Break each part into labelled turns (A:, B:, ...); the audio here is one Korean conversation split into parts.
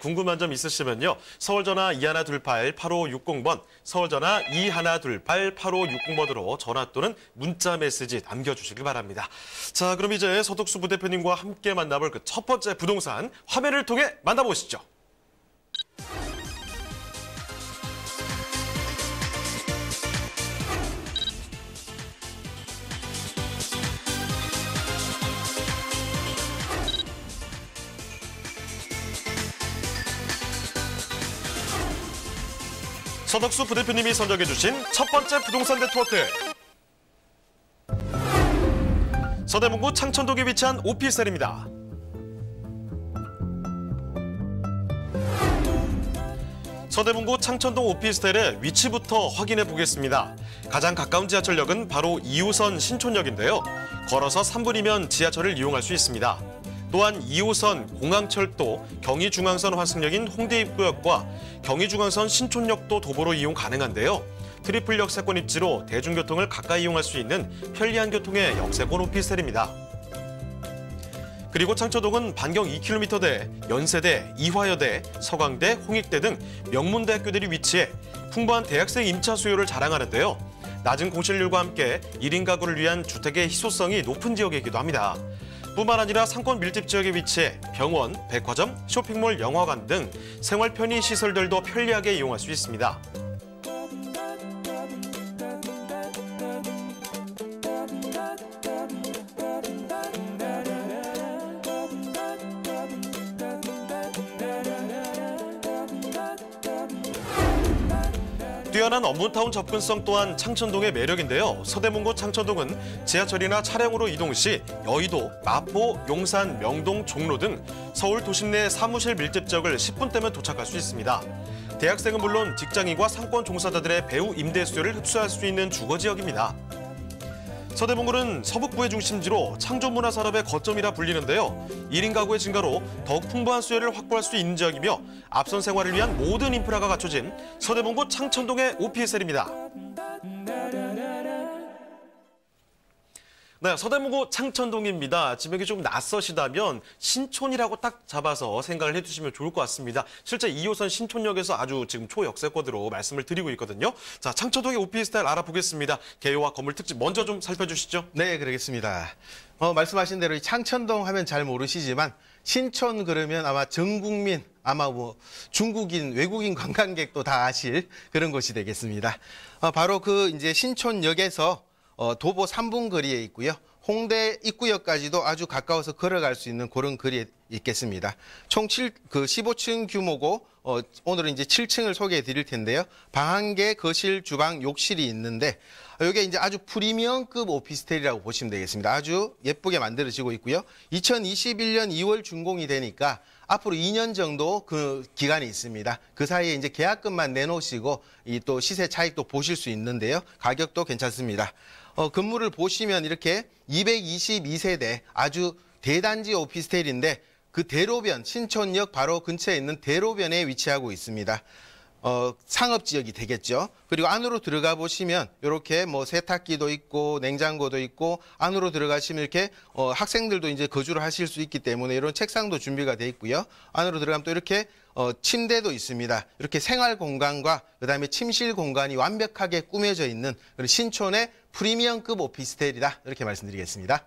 A: 궁금한 점 있으시면요. 서울전화 2128-8560번, 서울전화 2128-8560번으로 전화 또는 문자 메시지 남겨주시길 바랍니다. 자, 그럼 이제 서덕수 부대표님과 함께 만나볼 그 첫 번째 부동산 화면을 통해 만나보시죠. 서덕수 부대표님이 선정해 주신 첫 번째 부동산 네트워크. 서대문구 창천동에 위치한 오피스텔입니다. 서대문구 창천동 오피스텔의 위치부터 확인해 보겠습니다. 가장 가까운 지하철역은 바로 2호선 신촌역인데요. 걸어서 3분이면 지하철을 이용할 수 있습니다. 또한 2호선 공항철도 경의중앙선 환승역인 홍대 입구역과 경의중앙선 신촌역도 도보로 이용 가능한데요. 트리플 역세권 입지로 대중교통을 가까이 이용할 수 있는 편리한 교통의 역세권 오피스텔입니다. 그리고 창초동은 반경 2km대, 연세대, 이화여대, 서강대, 홍익대 등 명문대학교들이 위치해 풍부한 대학생 임차 수요를 자랑하는데요. 낮은 공실률과 함께 1인 가구를 위한 주택의 희소성이 높은 지역이기도 합니다. 뿐만 아니라 상권 밀집 지역에 위치해 병원, 백화점, 쇼핑몰, 영화관 등 생활 편의 시설들도 편리하게 이용할 수 있습니다. 뛰어난 업무타운 접근성 또한 창천동의 매력인데요. 서대문구 창천동은 지하철이나 차량으로 이동 시 여의도, 마포, 용산, 명동, 종로 등 서울 도심 내 사무실 밀집 지역을 10분대면 도착할 수 있습니다. 대학생은 물론 직장인과 상권 종사자들의 배우 임대 수요를 흡수할 수 있는 주거 지역입니다. 서대문구는 서북부의 중심지로 창조문화 산업의 거점이라 불리는데요. 1인 가구의 증가로 더욱 풍부한 수요를 확보할 수 있는 지역이며 앞선 생활을 위한 모든 인프라가 갖춰진 서대문구 창천동의 오피스텔입니다. 네, 서대문구 창천동입니다. 지명이 좀 낯서시다면 신촌이라고 딱 잡아서 생각을 해주시면 좋을 것 같습니다. 실제 2호선 신촌역에서 아주 지금 초역세권으로 말씀을 드리고 있거든요. 자, 창천동의 오피스텔 알아보겠습니다. 개요와 건물 특집 먼저 좀 살펴주시죠.
B: 네, 그러겠습니다. 어, 말씀하신 대로 이 창천동 하면 잘 모르시지만 신촌 그러면 아마 전 국민 아마 뭐 중국인 외국인 관광객도 다 아실 그런 곳이 되겠습니다. 어, 바로 그 이제 신촌역에서 어, 도보 3분 거리에 있고요. 홍대 입구역까지도 아주 가까워서 걸어갈 수 있는 그런 거리에 있겠습니다. 총 7, 그 15층 규모고 어, 오늘은 이제 7층을 소개해 드릴 텐데요. 방 한 개, 거실, 주방, 욕실이 있는데 이게 이제 아주 프리미엄급 오피스텔이라고 보시면 되겠습니다. 아주 예쁘게 만들어지고 있고요. 2021년 2월 준공이 되니까 앞으로 2년 정도 그 기간이 있습니다. 그 사이에 이제 계약금만 내놓으시고 이 또 시세 차익도 보실 수 있는데요. 가격도 괜찮습니다. 어, 건물을 보시면 이렇게 222세대 아주 대단지 오피스텔인데 그 대로변 신촌역 바로 근처에 있는 대로변에 위치하고 있습니다. 어, 상업 지역이 되겠죠. 그리고 안으로 들어가 보시면 이렇게 뭐 세탁기도 있고 냉장고도 있고 안으로 들어가시면 이렇게 어, 학생들도 이제 거주를 하실 수 있기 때문에 이런 책상도 준비가 돼 있고요. 안으로 들어가면 또 이렇게 어, 침대도 있습니다. 이렇게 생활 공간과 그다음에 침실 공간이 완벽하게 꾸며져 있는 신촌의 프리미엄급 오피스텔이다 이렇게 말씀드리겠습니다.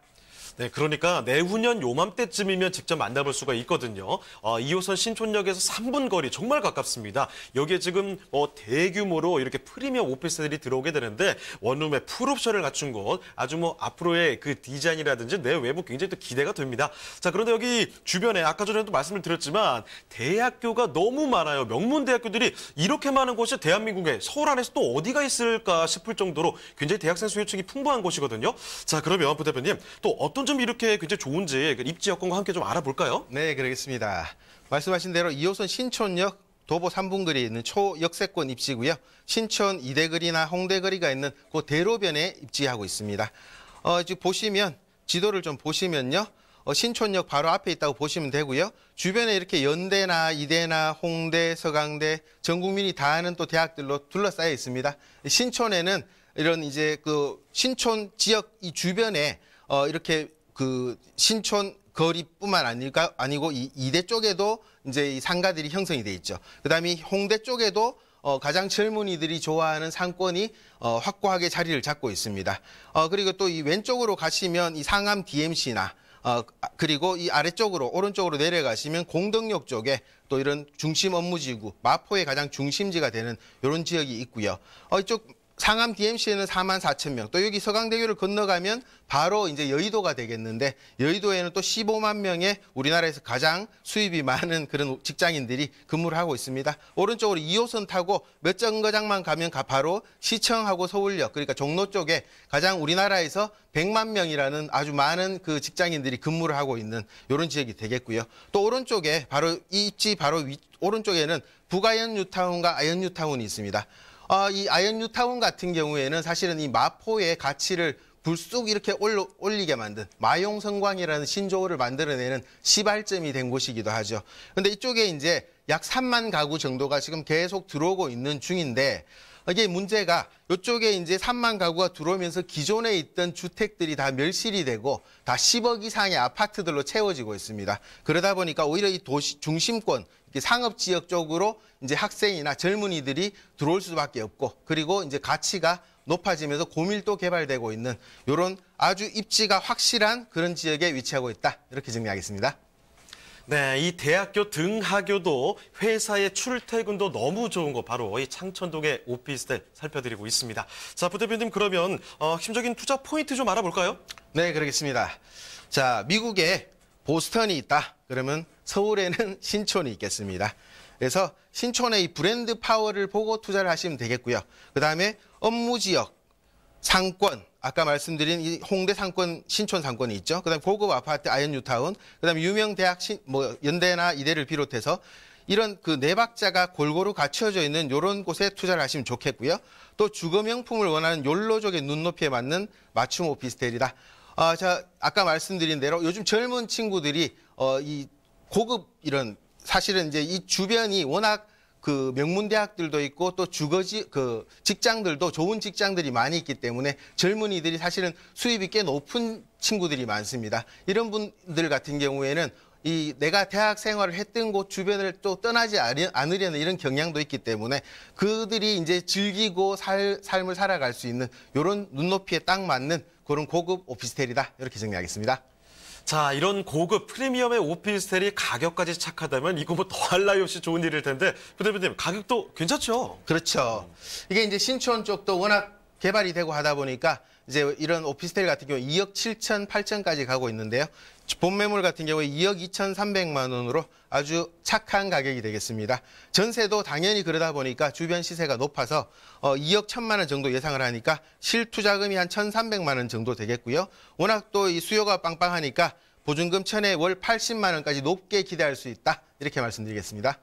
A: 네, 그러니까 내후년 요맘때쯤이면 직접 만나볼 수가 있거든요. 어, 2호선 신촌역에서 3분 거리 정말 가깝습니다. 여기에 지금 뭐 대규모로 이렇게 프리미엄 오피스들이 들어오게 되는데 원룸에 풀옵션을 갖춘 곳 아주 뭐 앞으로의 그 디자인이라든지 내 외부 굉장히 또 기대가 됩니다. 자, 그런데 여기 주변에 아까 전에도 말씀을 드렸지만 대학교가 너무 많아요. 명문 대학교들이 이렇게 많은 곳이 대한민국에 서울 안에서 또 어디가 있을까 싶을 정도로 굉장히 대학생 수요층이 풍부한 곳이거든요. 자, 그러면 부 대표님 또 어떤 좀 이렇게 굉장히 좋은지 그 입지 여건과 함께 좀 알아볼까요?
B: 네, 그러겠습니다. 말씀하신 대로 2호선 신촌역 도보 3분거리에 있는 초역세권 입지고요. 신촌 이대거리나 홍대거리가 있는 그 대로변에 입지하고 있습니다. 어, 지금 보시면 지도를 좀 보시면요. 어, 신촌역 바로 앞에 있다고 보시면 되고요. 주변에 이렇게 연대나 이대나 홍대, 서강대 전 국민이 다 아는 또 대학들로 둘러싸여 있습니다. 신촌에는 이런 이제 그 신촌 지역 이 주변에 어, 이렇게 그 신촌 거리뿐만 아닐까 아니고 이 이대 쪽에도 이제 이 상가들이 형성이 돼 있죠. 그다음에 이 홍대 쪽에도 어, 가장 젊은이들이 좋아하는 상권이 어, 확고하게 자리를 잡고 있습니다. 어, 그리고 또 이 왼쪽으로 가시면 이 상암 DMC나 어, 아, 그리고 이 아래쪽으로 오른쪽으로 내려가시면 공덕역 쪽에 또 이런 중심 업무지구 마포의 가장 중심지가 되는 이런 지역이 있고요. 어, 이쪽 상암 DMC에는 4만 4천 명, 또 여기 서강대교를 건너가면 바로 이제 여의도가 되겠는데 여의도에는 또 15만 명의 우리나라에서 가장 수입이 많은 그런 직장인들이 근무를 하고 있습니다. 오른쪽으로 2호선 타고 몇 정거장만 가면 가- 바로 시청하고 서울역, 그러니까 종로 쪽에 가장 우리나라에서 100만 명이라는 아주 많은 그 직장인들이 근무를 하고 있는 이런 지역이 되겠고요. 또 오른쪽에 바로 이 입지 바로 위, 오른쪽에는 북아연 뉴타운과 아연 뉴타운이 있습니다. 어, 이 아연 뉴타운 같은 경우에는 사실은 이 마포의 가치를 불쑥 이렇게 올려, 올리게 만든 마용성광이라는 신조어를 만들어내는 시발점이 된 곳이기도 하죠. 근데 이쪽에 이제 약 3만 가구 정도가 지금 계속 들어오고 있는 중인데 이게 문제가 이쪽에 이제 3만 가구가 들어오면서 기존에 있던 주택들이 다 멸실이 되고 다 10억 이상의 아파트들로 채워지고 있습니다. 그러다 보니까 오히려 이 도시 중심권 상업 지역 쪽으로 이제 학생이나 젊은이들이 들어올 수밖에 없고 그리고 이제 가치가 높아지면서 고밀도 개발되고 있는 이런 아주 입지가 확실한 그런 지역에 위치하고 있다 이렇게 정리하겠습니다.
A: 네, 이 대학교 등하교도 회사의 출퇴근도 너무 좋은 거 바로 이 창천동의 오피스텔 살펴드리고 있습니다. 자, 부대표님 그러면 어, 핵심적인 투자 포인트 좀 알아볼까요?
B: 네, 그러겠습니다. 자, 미국에 보스턴이 있다. 그러면 서울에는 신촌이 있겠습니다. 그래서 신촌의 이 브랜드 파워를 보고 투자를 하시면 되겠고요. 그 다음에 업무 지역, 상권, 아까 말씀드린 이 홍대 상권, 신촌 상권이 있죠. 그다음에 고급 아파트 아이언 뉴타운, 그다음에 유명 대학 신, 뭐 연대나 이대를 비롯해서 이런 그 네 박자가 골고루 갖춰져 있는 이런 곳에 투자를 하시면 좋겠고요. 또 주거 명품을 원하는 욜로족의 눈높이에 맞는 맞춤 오피스텔이다. 아, 자, 아까 말씀드린 대로 요즘 젊은 친구들이 어, 이 고급 이런 사실은 이제 이 주변이 워낙 그 명문 대학들도 있고 또 주거지 그 직장들도 좋은 직장들이 많이 있기 때문에 젊은이들이 사실은 수입이 꽤 높은 친구들이 많습니다. 이런 분들 같은 경우에는 이 내가 대학 생활을 했던 곳 주변을 또 떠나지 않으- 않으려는 이런 경향도 있기 때문에 그들이 이제 즐기고 살, 삶을 살아갈 수 있는 이런 눈높이에 딱 맞는 그런 고급 오피스텔이다 이렇게 정리하겠습니다.
A: 자, 이런 고급 프리미엄의 오피스텔이 가격까지 착하다면 이거 뭐 더할 나위 없이 좋은 일일 텐데 부대표님 가격도 괜찮죠?
B: 그렇죠. 이게 이제 신촌 쪽도 워낙 개발이 되고 하다 보니까 이제 이런 오피스텔 같은 경우 2억 7천, 8천까지 가고 있는데요. 본 매물 같은 경우에 2억 2,300만 원으로 아주 착한 가격이 되겠습니다. 전세도 당연히 그러다 보니까 주변 시세가 높아서 어 2억 1천만 원 정도 예상을 하니까 실투자금이 한 1,300만 원 정도 되겠고요. 워낙 또 이 수요가 빵빵하니까 보증금 천에 월 80만 원까지 높게 기대할 수 있다. 이렇게 말씀드리겠습니다.